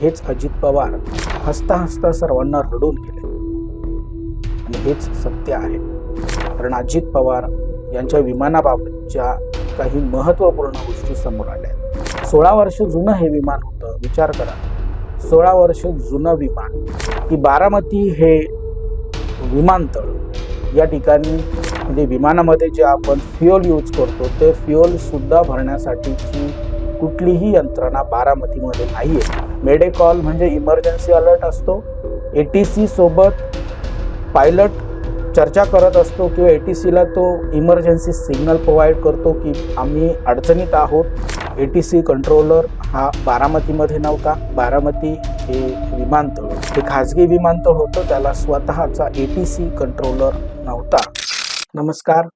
हेच अजित पवार हसता हसता सर्वांना रडून गेले. आणि हेच सत्य आहे. कारण अजित पवार यांच्या विमानाबाबतच्या काही महत्त्वपूर्ण गोष्टी समोर आल्या आहेत. सोळा वर्ष जुनं हे विमान होतं विचार करा. सोळा वर्ष जुनं विमान की बारामती हे विमानतळ या ठिकाणी म्हणजे विमानामध्ये जे आपण फ्युअल यूज करतो ते फ्युअल सुद्धा भरण्यासाठीची कुठलीही यंत्रणा बारामतीमध्ये नाही आहे मेडे कॉल म्हणजे इमर्जन्सी अलर्ट असतो. ए टी सी सोबत पायलट चर्चा करत असतो किंवा ए टी सीला तो इमर्जन्सी सिग्नल प्रोव्हाइड करतो की आम्ही अडचणीत आहोत. ए टी सी कंट्रोलर हा बारामतीमध्ये नव्हता. बारामती हे विमानतळ हे खाजगी विमानतळ होतं. त्याला स्वतःचा ए टी सी कंट्रोलर नव्हता. नमस्कार.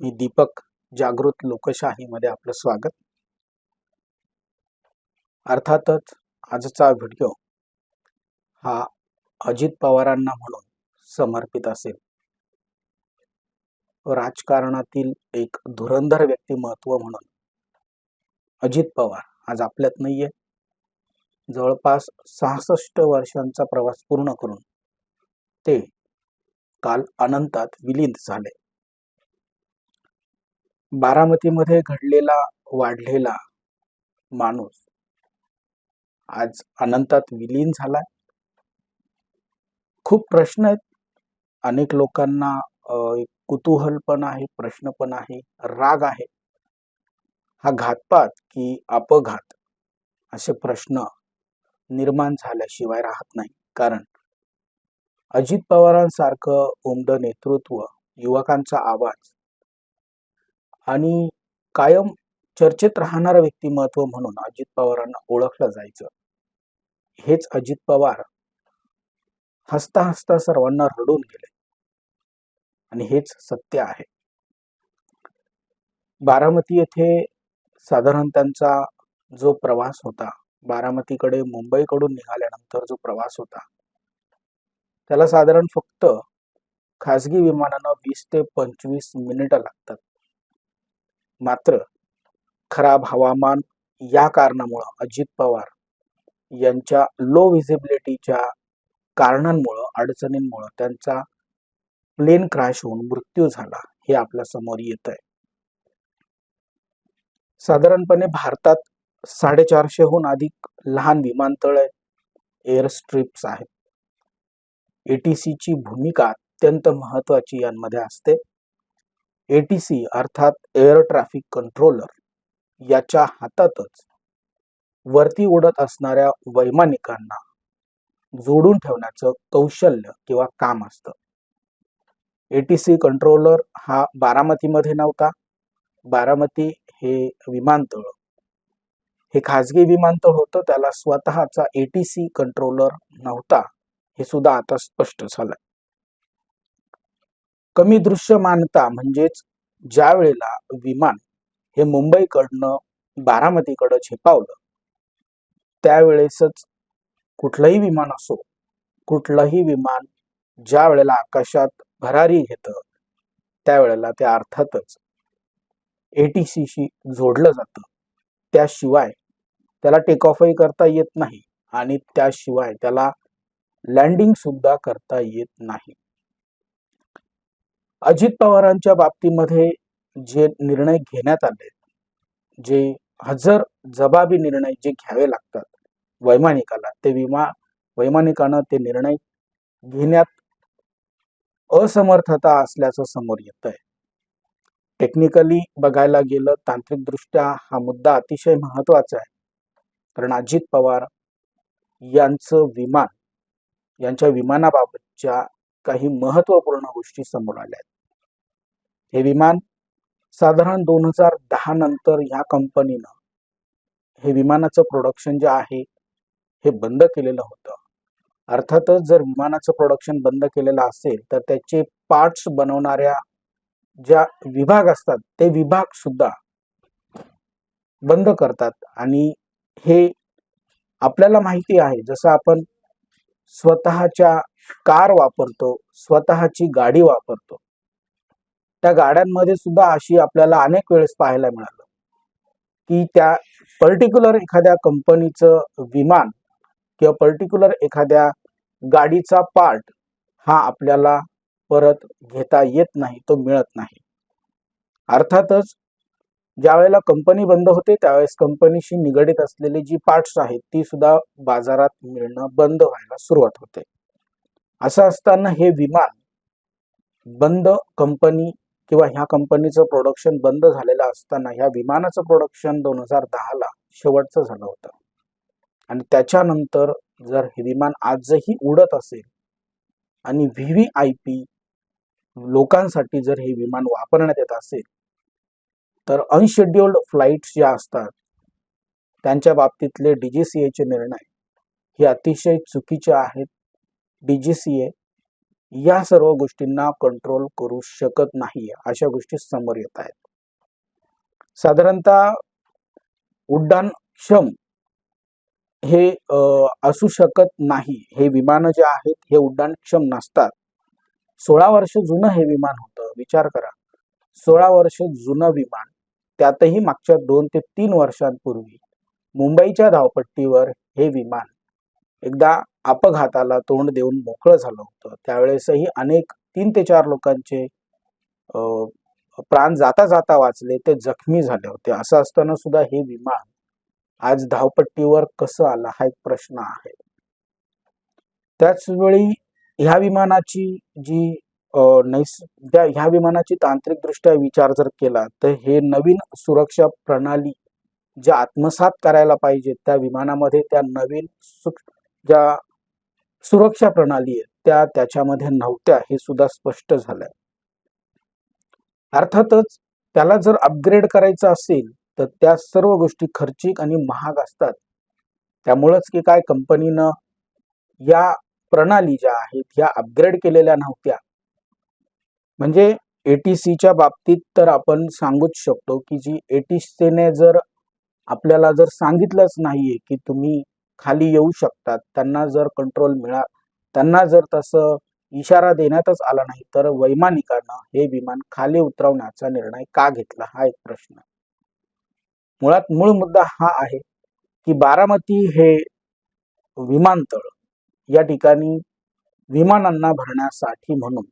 मी दीपक जागृत लोकशाहीमध्ये आपलं स्वागत. अर्थातच आजचा व्हिडिओ हा अजित पवारांना म्हणून समर्पित असेल. राजकारणातील एक धुरंधर व्यक्तिमत्व म्हणून अजित पवार आज आपल्यात नाहीये. जवळपास सहासष्ट वर्षांचा प्रवास पूर्ण करून ते काल अनंतात विलीन झाले. बारामतीमध्ये घडलेला वाढलेला माणूस आज अनंतात विलीन झालाय. खूप प्रश्न आहेत. अनेक लोकांना कुतूहल पण आहे प्रश्न पण आहे राग आहे. हा घातपात की अपघात असे प्रश्न निर्माण झाल्याशिवाय राहत नाही. कारण अजित पवारांसारखं उमद नेतृत्व युवकांचा आवाज आणि कायम चर्चेत राहणारं व्यक्तिमत्व म्हणून अजित पवारांना ओळखलं जायचं. हेच अजित पवार हसता हसता सर्वांना रडून गेले. आणि हेच सत्य आहे. बारामती येथे साधारण त्यांचा जो प्रवास होता बारामतीकडे मुंबईकडून निघाल्यानंतर जो प्रवास होता त्याला साधारण फक्त खासगी विमानानं वीस ते पंचवीस मिनिटं लागतात. मात्र खराब हवामान या कारणामुळं अजित पवार यांच्या लो व्हिजिबिलिटीच्या कारणांमुळं अडचणींमुळं त्यांचा प्लेन क्रॅश होऊन मृत्यू झाला हे आपल्यासमोर येत आहे साधारणपणे भारतात साडेचारशेहून अधिक लहान विमानतळ एअर स्ट्रिप्स आहेत. एटीसीची भूमिका अत्यंत महत्वाची यांमध्ये असते. एटीसी अर्थात एअर ट्रॅफिक कंट्रोलर याच्या हातातच. वरती उडत असणाऱ्या वैमानिकांना जोडून ठेवण्याचं कौशल्य किंवा काम असतं. एटीसी कंट्रोलर हा बारामतीमध्ये नव्हता. बारामती हे विमानतळ. हे खाजगी विमानतळ होतं त्याला स्वतःचा एटीसी कंट्रोलर नव्हता हे सुद्धा आता स्पष्ट झालं कमी दृश्यमानता म्हणजेच ज्या वेळेला विमान हे मुंबईकडनं बारामतीकडं झेपावलं त्यावेळेसच कुठलंही विमान असो कुठलंही विमान ज्या वेळेला आकाशात भरारी घेतं त्यावेळेला ते अर्थातच एटीसीशी जोडलं जातं. त्याशिवाय त्याला टेक ऑफही करता येत नाही आणि त्याशिवाय त्याला लँडिंग सुद्धा करता येत नाही. अजित पवारांच्या बाबतीमध्ये जे निर्णय घेण्यात आले जे हजर जबाबी निर्णय जे घ्यावे लागतात वैमानिकाला ते विमा वैमानिकानं ते निर्णय घेण्यात असमर्थता असल्याचं समोर येत आहे टेक्निकली बघायला गेलं तांत्रिकदृष्ट्या हा मुद्दा अतिशय महत्त्वाचा आहे. कारण अजित पवार यांचं विमान यांच्या विमानाबाबतच्या काही महत्त्वपूर्ण गोष्टी समोर आल्या आहेत. हे विमान साधारण दोन हजार दहा नंतर ह्या कंपनीनं हे विमानाचं प्रोडक्शन जे आहे हे बंद केलेलं होतं. अर्थातच जर विमानाचं प्रोडक्शन बंद केलेलं असेल तर त्याचे पार्ट्स बनवणाऱ्या ज्या विभाग असतात ते विभाग सुद्धा बंद करतात. आणि हे आपल्याला माहिती आहे जसं आपण स्वतःच्या कार वापरतो स्वतःची गाडी वापरतो त्या गाड्यांमध्ये सुद्धा अशी आपल्याला अनेक वेळेस पाहायला मिळालं. की त्या पर्टिक्युलर एखाद्या कंपनीचं विमान किंवा पर्टिक्युलर एखाद्या गाडीचा पार्ट हा आपल्याला परत घेता येत नाही तो मिळत नाही. अर्थातच ज्या वेळेला कंपनी बंद होते त्यावेळेस कंपनीशी निगडीत असलेली जी पार्ट्स आहेत ती सुद्धा बाजारात मिळणं बंद व्हायला सुरुवात होते. असं असताना हे विमान बंद कंपनी किंवा ह्या कंपनीचं प्रोडक्शन बंद झालेलं असताना ह्या विमानाचं प्रोडक्शन दोन हजार दहाला शेवटचं झालं होतं. आणि त्याच्यानंतर जर हे विमान आजही उडत असेल आणि व्ही व्ही आय पी लोकांसाठी जर हे विमान वापरण्यात येत असेल तर अनशेड्युल्ड फ्लाईट्स ज्या असतात त्यांच्या बाबतीतले डी जी सी एचे निर्णय हे अतिशय चुकीचे आहेत. डी जी सी ए या सर्व गोष्टींना कंट्रोल करू शकत नाही अशा गोष्टी समोर येत आहेत. साधारणतः उड्डाण क्षम हे असू शकत नाही. हे विमान जे आहेत हे उड्डाण क्षम नसतात. सोळा वर्ष जुनं हे विमान होतं विचार करा. सोळा वर्ष जुनं विमान त्यातही मागच्या दोन ते तीन वर्षांपूर्वी मुंबईच्या धावपट्टीवर हे विमान एकदा अपघाताला तोंड देऊन मोकळं झालं होतं. त्यावेळेसही अनेक तीन ते चार लोकांचे प्राण जाता जाता वाचले ते जखमी झाले होते. असं असताना सुद्धा हे विमान आज धावपट्टीवर कसं आलं हा एक प्रश्न आहे. त्याचवेळी ह्या विमानाची जी नैस त्या ह्या विमानाची तांत्रिकदृष्ट्या विचार जर केला तर हे नवीन सुरक्षा प्रणाली ज्या आत्मसात करायला पाहिजे त्या विमानामध्ये त्या नवीन सुक ज्या सुरक्षा प्रणाली आहेत त्या त्याच्यामध्ये नव्हत्या हे सुद्धा स्पष्ट झालंय. अर्थातच त्याला जर अपग्रेड करायचं असेल तर त्या सर्व गोष्टी खर्चिक आणि महाग असतात. त्यामुळंच की काय कंपनीनं या प्रणाली ज्या आहेत ह्या अपग्रेड केलेल्या नव्हत्या. म्हणजे एटीसीच्या बाबतीत तर आपण सांगूच शकतो की जी एटीसीने जर आपल्याला जर सांगितलंच नाहीये की तुम्ही खाली येऊ शकतात. त्यांना जर कंट्रोल मिळा त्यांना जर तसं इशारा देण्यातच आला नाही तर वैमानिकानं हे विमान खाली उतरवण्याचा निर्णय का घेतला? हा एक प्रश्न. मुळात मूळ मुद्दा हा आहे की बारामती हे विमानतळ या ठिकाणी विमानांना भरण्यासाठी म्हणून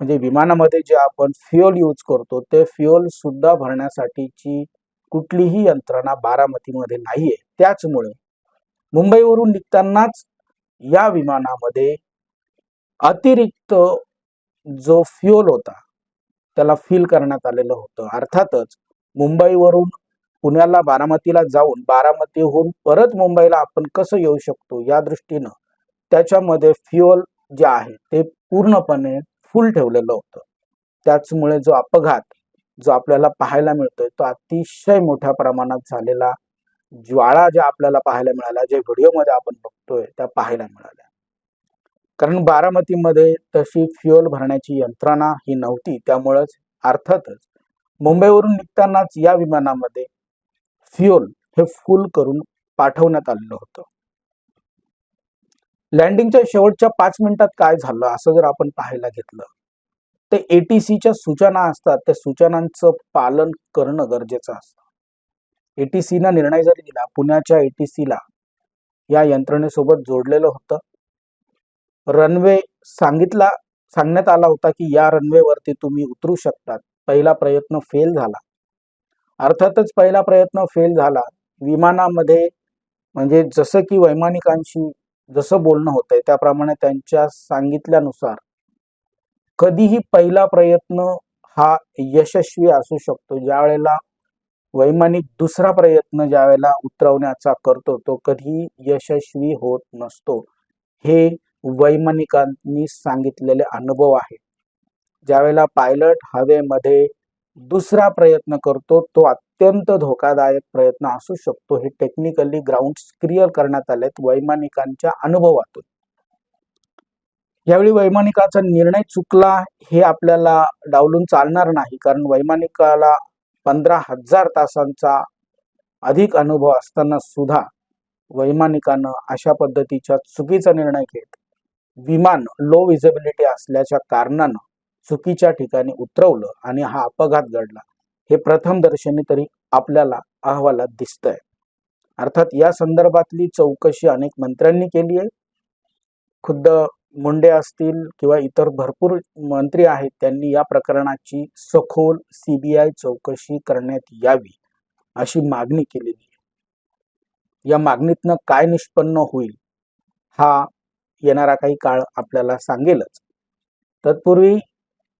म्हणजे विमानामध्ये जे आपण फ्युअल यूज करतो ते फ्युअल सुद्धा भरण्यासाठीची कुठलीही यंत्रणा बारामतीमध्ये नाहीये. त्याचमुळे मुंबईवरून निघतानाच या विमानामध्ये अतिरिक्त जो फ्युअल होता त्याला फिल करण्यात आलेलं होतं. अर्थातच मुंबईवरून पुण्याला बारामतीला जाऊन बारामतीहून परत मुंबईला आपण कसं येऊ शकतो या दृष्टीनं त्याच्यामध्ये फ्युअल जे आहे ते पूर्णपणे फुल ठेवलेलं होतं. त्याचमुळे जो अपघात जो आपल्याला पाहायला मिळतोय तो अतिशय मोठ्या प्रमाणात झालेला ज्वाळा ज्या आपल्याला पाहायला मिळाल्या ज्या व्हिडिओमध्ये आपण बघतोय त्या पाहायला मिळाल्या. कारण बारामतीमध्ये तशी फ्युअल भरण्याची यंत्रणा ही नव्हती. त्यामुळेच अर्थातच मुंबईवरून निघतानाच या विमानामध्ये फ्युअल हे फुल करून पाठवण्यात आलेलं होतं. लँडिंगच्या शेवटच्या पाच मिनिटात काय झालं असं जर आपण पाहायला घेतलं तर एटीसीच्या सूचना असतात. त्या सूचनांचं पालन करणं गरजेचं असतं. एटीसीनं निर्णय जरी दिला पुण्याच्या एटीसीला या यंत्रणेसोबत जोडलेलं होतं. रनवे सांगितला सांगण्यात आला होता की या रनवेवरती तुम्ही उतरू शकतात. पहिला प्रयत्न फेल झाला. अर्थातच पहिला प्रयत्न फेल झाला. विमानामध्ये म्हणजे जसं की वैमानिकांशी जसं बोलणं होतंय त्याप्रमाणे त्यांच्या सांगितल्यानुसार कधीही पहिला प्रयत्न हा यशस्वी असू शकतो. ज्या वेळेला वैमानिक दुसरा प्रयत्न ज्या वेळेला उतरवण्याचा करतो तो कधी यशस्वी होत नसतो. हे वैमानिकांनी सांगितलेले अनुभव आहेत. ज्यावेळेला पायलट हवेमध्ये दुसरा प्रयत्न करतो तो अत्यंत धोकादायक प्रयत्न असू शकतो. हे टेक्निकली ग्राउंड क्लिअर करण्यात आलेत वैमानिकांच्या अनुभवातून. यावेळी वैमानिकाचा निर्णय चुकला हे आपल्याला डावलून चालणार नाही कारण वैमानिकाला पंधरा हजार तासांचा अधिक अनुभव असताना सुद्धा वैमानिकानं अशा पद्धतीच्या चुकीचा निर्णय घेत विमान लो विजिबिलिटी असल्याच्या कारणानं चुकीच्या ठिकाणी उतरवलं आणि हा अपघात घडला. हे प्रथम दर्शनी तरी आपल्याला अहवालात दिसतंय. अर्थात या संदर्भातली चौकशी अनेक मंत्र्यांनी केली आहे खुद्द मुंडे असतील किंवा इतर भरपूर मंत्री आहेत त्यांनी या प्रकरणाची सखोल सीबीआय चौकशी करण्यात यावी अशी मागणी केलेली आहे. या मागणीतनं काय निष्पन्न होईल हा येणारा काही काळ आपल्याला सांगेलच. तत्पूर्वी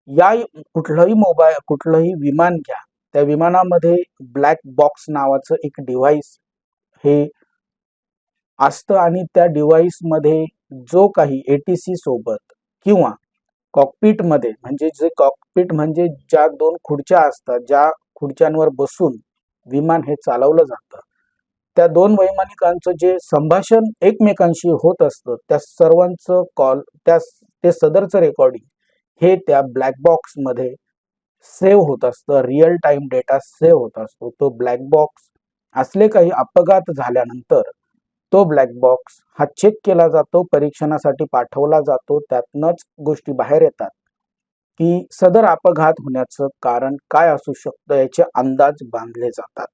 या कुठलंही मोबाईल कुठलंही विमान घ्या त्या विमानामध्ये ब्लॅक बॉक्स नावाचं एक डिव्हाइस हे असतं आणि त्या डिव्हाइसमध्ये जो काही एटीसी सोबत किंवा कॉकपीटमध्ये म्हणजे जे कॉकपीट म्हणजे ज्या दोन खुर्च्या असतात ज्या खुर्च्यांवर बसून विमान हे चालवलं जातं त्या दोन वैमानिकांचं जे संभाषण एकमेकांशी होत असतं त्या सर्वांचं कॉल त्या ते सदरचं रेकॉर्डिंग हे त्या ब्लॅक बॉक्समध्ये सेव्ह होत असतं रिअल टाइम डेटा सेव्ह होत असतो. तो ब्लॅक बॉक्स असले काही अपघात झाल्यानंतर तो ब्लॅक बॉक्स हा चेक केला जातो परीक्षणासाठी पाठवला जातो त्यातनंच गोष्टी बाहेर येतात. की सदर अपघात होण्याचं कारण काय असू शकतं याचे अंदाज बांधले जातात.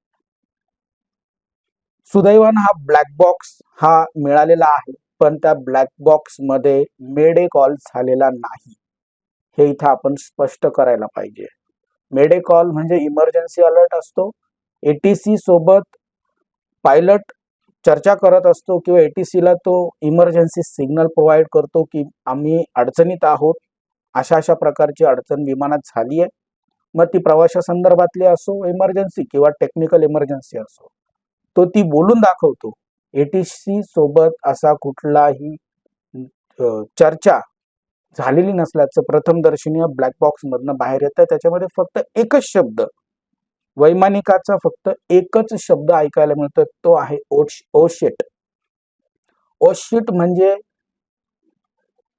सुदैवान हा ब्लॅक बॉक्स हा मिळालेला आहे पण त्या ब्लॅक बॉक्समध्ये मेडे कॉल झालेला नाही. हे इथं आपण स्पष्ट करायला पाहिजे. मेडे कॉल म्हणजे इमर्जन्सी अलर्ट असतो. एटीसी सोबत पायलट चर्चा करत असतो किंवा एटीसीला तो इमर्जन्सी सिग्नल प्रोव्हाइड करतो की आम्ही अडचणीत आहोत अशा अशा प्रकारची अडचण विमानात झाली आहे. मग ती प्रवाशासंदर्भातली असो इमर्जन्सी किंवा टेक्निकल इमर्जन्सी असो तो ती बोलून दाखवतो. एटीसी सोबत असा कुठलाही चर्चा झालेली नसल्याचं प्रथमदर्शनीय ब्लॅक बॉक्समधनं बाहेर येतं त्याच्यामध्ये फक्त एकच शब्द वैमानिकाचा फक्त एकच शब्द ऐकायला मिळतो तो आहे ओशेट. ओशेट म्हणजे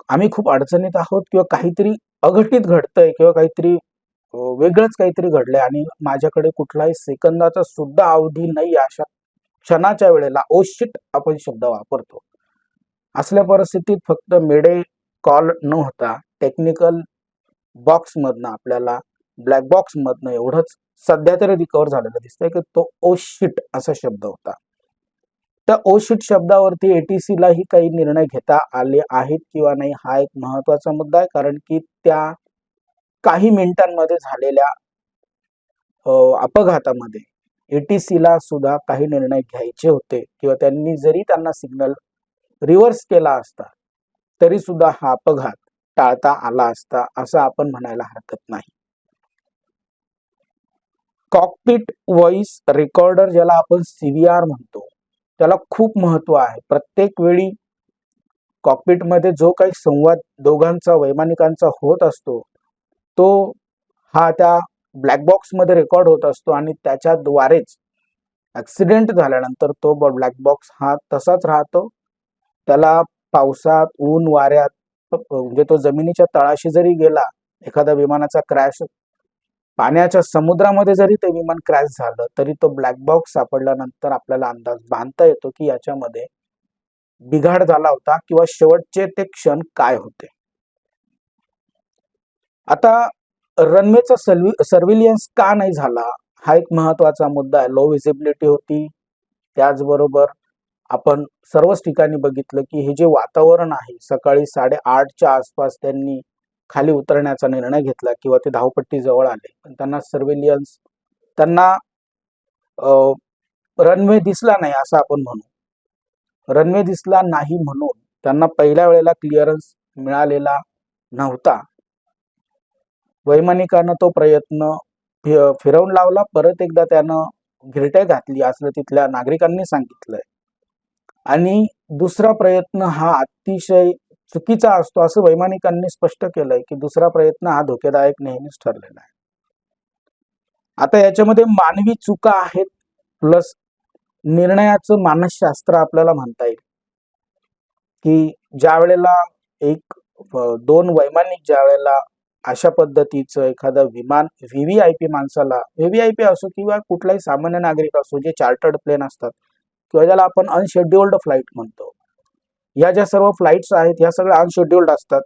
आम्ही खूप अडचणीत आहोत किंवा काहीतरी अघटित घडतंय किंवा काहीतरी वेगळंच काहीतरी घडलंय आणि माझ्याकडे कुठलाही सेकंदाचा सुद्धा अवधी नाही अशा क्षणाच्या वेळेला ओशिट आपण शब्द वापरतो. असल्या परिस्थितीत फक्त मेडे कॉल न होता टेक्निकल बॉक्स मधनं आपल्याला ब्लॅक बॉक्स मधनं एवढंच सध्या तरी रिकव्हर झालेलं दिसतंय की तो ओशिट असा शब्द होता. त्या ओशिट शब्दावरती एटीसी लाही काही निर्णय घेता आले आहेत किंवा नाही हा एक महत्त्वाचा मुद्दा आहे. कारण की त्या काही मिनिटांमध्ये झालेल्या अपघातामध्ये एटीसीला सुद्धा काही निर्णय घ्यायचे होते किंवा त्यांनी जरी त्यांना सिग्नल रिव्हर्स केला असता तरी सुद्धा हा अपघात टाळता आला असता असं आपण म्हणायला हरकत नाही. कॉकपिट व्हॉइस रेकॉर्डर ज्याला आपण सीव्हीआर म्हणतो त्याला खूप महत्त्व आहे. प्रत्येक वेळी कॉकपिटमध्ये जो काही संवाद दोघांचा वैमानिकांचा होत असतो तो हा त्या ब्लॅक रेकॉर्ड होत असतो आणि त्याच्याद्वारेच ॲक्सिडेंट झाल्यानंतर तो ब्लॅक बॉक्स हा तसाच राहतो. त्याला पावसात ऊन वाऱ्यात म्हणजे तो जमिनीच्या तळाशी जरी गेला एखादा विमानाचा क्रॅश पाण्याच्या समुद्रामध्ये जरी ते विमान क्रॅश झालं तरी तो ब्लॅक बॉक्स सापडल्यानंतर आपल्याला अंदाज बांधता येतो की याच्यामध्ये बिघाड झाला होता किंवा शेवटचे ते क्षण काय होते. आता रनवेचा सर्व्हिलियन्स का नाही झाला हा एक महत्त्वाचा मुद्दा आहे. लो विजिबिलिटी होती. त्याचबरोबर आपण सर्वच ठिकाणी बघितलं की हे जे वातावरण आहे सकाळी साडेआठच्या आसपास त्यांनी खाली उतरण्याचा निर्णय घेतला किंवा ते धावपट्टी जवळ आले. पण त्यांना सर्व्हिलियन्स त्यांना रनवे दिसला नाही असं आपण म्हणू. रनवे दिसला नाही म्हणून त्यांना पहिल्या वेळेला क्लिअरन्स मिळालेला नव्हता. वैमानिकानं तो प्रयत्न फिरवून लावला. परत एकदा त्यानं घिरटे घातली असं तिथल्या नागरिकांनी सांगितलंय. आणि दुसरा प्रयत्न हा अतिशय चुकीचा असतो असं वैमानिकांनी स्पष्ट केलंय की दुसरा प्रयत्न हा धोकेदायक नेहमीच ठरलेला आहे. आता याच्यामध्ये मानवी चुका आहेत प्लस निर्णयाचं मानसशास्त्र आपल्याला म्हणता येईल. की ज्या वेळेला एक दोन वैमानिक ज्या वेळेला अशा पद्धतीचं एखादं विमान व्हीव्हीआयपी माणसाला व्हीव्हीआयपी असो किंवा कुठलाही सामान्य नागरिक असो जे चार्टर्ड प्लेन असतात किंवा ज्याला आपण अनशेड्युल्ड फ्लाईट म्हणतो या ज्या सर्व फ्लाईट्स आहेत ह्या सगळ्या अनशेड्युल्ड असतात.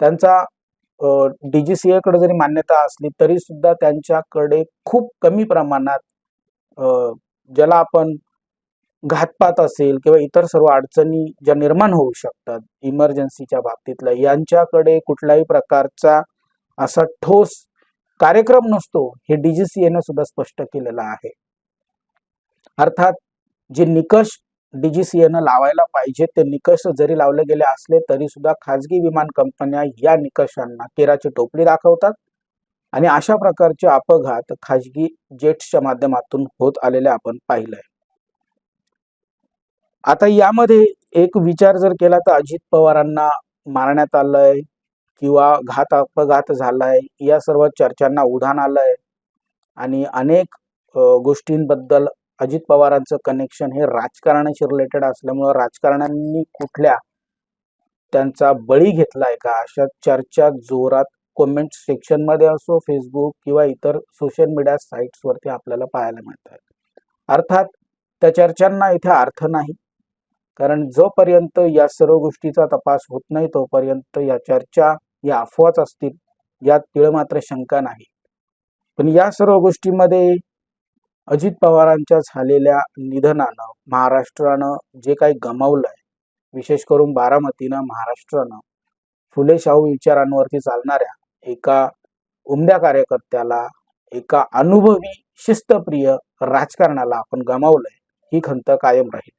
त्यांचा डीजीसीए कडे जरी मान्यता असली तरी सुद्धा त्यांच्याकडे खूप कमी प्रमाणात ज्याला आपण घातपात असेल किंवा इतर सर्व अडचणी ज्या निर्माण होऊ शकतात इमर्जन्सीच्या बाबतीतल्या यांच्याकडे कुठल्याही प्रकारचा असा ठोस कार्यक्रम नसतो हे डीजीसीएनं सुद्धा स्पष्ट केलेलं आहे. अर्थात जे निकष डीजीसीएनं लावायला पाहिजे. ते निकष जरी लावले गेले असले तरी सुद्धा खाजगी विमान कंपन्या या निकषांना केराची टोपली दाखवतात. आणि अशा प्रकारचे अपघात खाजगी जेट्सच्या माध्यमातून होत आलेले आपण पाहिलंय. आता यामध्ये एक विचार जर केला तर अजित पवारांना मारण्यात आलंय किंवा घात अपघात झालाय या सर्व चर्चांना उधाण आलंय. आणि अनेक गोष्टींबद्दल अजित पवारांचं कनेक्शन हे राजकारणाशी रिलेटेड असल्यामुळं राजकारण्यांनी कुठल्या त्यांचा बळी घेतलाय का? अशा चर्चा जोरात कमेंट सेक्शनमध्ये असो फेसबुक किंवा इतर सोशल मीडिया साईट्सवरती आपल्याला पाहायला मिळत आहेत अर्थात त्या चर्चांना इथे अर्थ नाही. कारण जोपर्यंत या सर्व गोष्टीचा तपास होत नाही तोपर्यंत या चर्चा या अफवाच असतील यात तिळ मात्र शंका नाही. पण या सर्व गोष्टीमध्ये अजित पवारांच्या झालेल्या निधनानं महाराष्ट्रानं जे काही गमावलंय विशेष करून बारामतीनं महाराष्ट्रानं फुले शाहू विचारांवरती चालणाऱ्या एका उमद्या कार्यकर्त्याला एका अनुभवी शिस्तप्रिय राजकारणाला आपण गमावलंय ही खंत कायम राहील.